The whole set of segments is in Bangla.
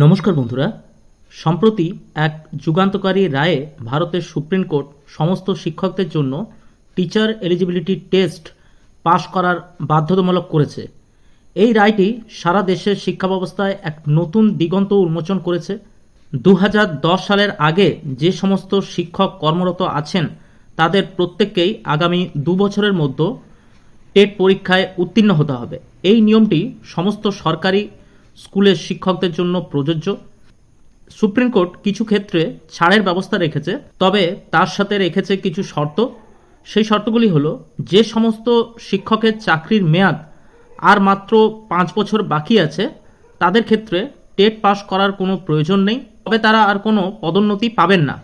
নমস্কার বন্ধুরা। সম্প্রতি এক যুগান্তকারী রায়ে ভারতের সুপ্রিম কোর্ট সমস্ত শিক্ষকদের জন্য টিচার এলিজিবিলিটি টেস্ট পাশ করার বাধ্যতামূলক করেছে। এই রায়টি সারা দেশের শিক্ষা ব্যবস্থায় এক নতুন দিগন্ত উন্মোচন করেছে। দু হাজার দশ সালের আগে যে সমস্ত শিক্ষক কর্মরত আছেন, তাদের প্রত্যেককেই আগামী দু বছরের মধ্যে টেট পরীক্ষায় উত্তীর্ণ হতে হবে। এই নিয়মটি সমস্ত সরকারি স্কুলের শিক্ষকদের জন্য প্রযোজ্য। সুপ্রিম কোর্ট কিছু ক্ষেত্রে ছাড়ের ব্যবস্থা রেখেছে, তবে তার সাথে রেখেছে কিছু শর্ত। সেই শর্তগুলি হলো, যে সমস্ত শিক্ষকের চাকরির মেয়াদ আর মাত্র পাঁচ বছর বাকি আছে, তাদের ক্ষেত্রে টেট পাস করার কোনো প্রয়োজন নেই, তবে তারা আর কোনো পদোন্নতি পাবেন না।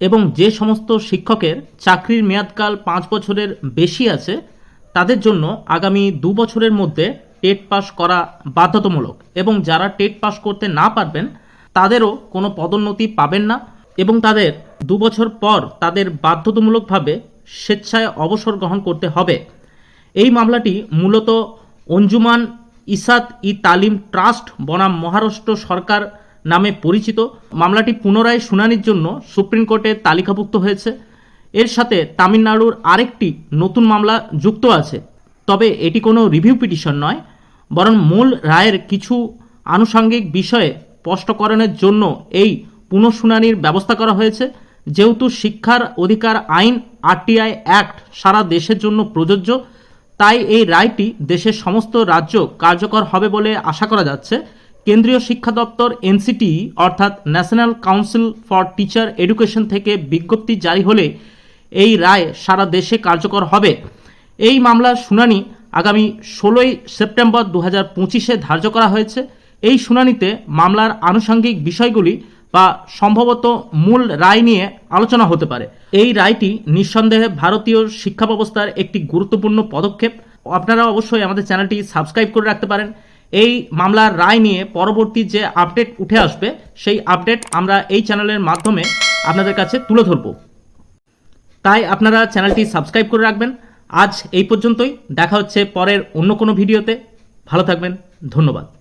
এবং যে সমস্ত শিক্ষকের চাকরির মেয়াদকাল পাঁচ বছরের বেশি আছে, তাদের জন্য আগামী দু বছরের মধ্যে টেট পাস করা বাধ্যতামূলক এবং যারা টেট পাস করতে না পারবেন, তাদেরও কোনো পদোন্নতি পাবেন না এবং তাদের দু বছর পর তাদের বাধ্যতামূলকভাবে স্বেচ্ছায় অবসর গ্রহণ করতে হবে। এই মামলাটি মূলত অঞ্জুমান ইসাত ই তালিম ট্রাস্ট, বনাম মহারাষ্ট্র সরকার নামে পরিচিত। মামলাটি পুনরায় শুনানির জন্য সুপ্রিম কোর্টে তালিকাভুক্ত হয়েছে। এর সাথে তামিলনাড়ুর আরেকটি নতুন মামলা যুক্ত আছে। তবে এটি কোনো রিভিউ পিটিশন নয় বরং মূল রায়ের কিছু আনুষঙ্গিক বিষয়ে স্পষ্টকরণের জন্য এই পুনঃশুনানির ব্যবস্থা করা হয়েছে। যেহেতু শিক্ষার অধিকার আইন, আরটিআই অ্যাক্ট সারা দেশের জন্য প্রযোজ্য, তাই এই রায়টি দেশের সমস্ত রাজ্য কার্যকর হবে বলে আশা করা যাচ্ছে। কেন্দ্রীয় শিক্ষা দপ্তর, এনসিটি, অর্থাৎ national council for teacher education থেকে বিজ্ঞপ্তি জারি হলে এই রায় সারা দেশে কার্যকর হবে। এই মামলার শুনানি আগামী ষোলোই সেপ্টেম্বর দু হাজার পঁচিশে ধার্য করা হয়েছে। এই শুনানিতে মামলার আনুষঙ্গিক বিষয়গুলি বা সম্ভবত মূল রায় নিয়ে আলোচনা হতে পারে। এই রায়টি নিঃসন্দেহে ভারতীয় শিক্ষা ব্যবস্থার একটি গুরুত্বপূর্ণ পদক্ষেপ। আপনারা অবশ্যই আমাদের চ্যানেলটি সাবস্ক্রাইব করে রাখতে পারেন। এই মামলার রায় নিয়ে পরবর্তী যে আপডেট উঠে আসবে, সেই আপডেট আমরা এই চ্যানেলের মাধ্যমে আপনাদের কাছে তুলে ধরব। তাই আপনারা চ্যানেলটি সাবস্ক্রাইব করে রাখবেন। আজ এই পর্যন্তই। দেখা হচ্ছে পরের অন্য কোনো ভিডিওতে। ভালো থাকবেন। ধন্যবাদ।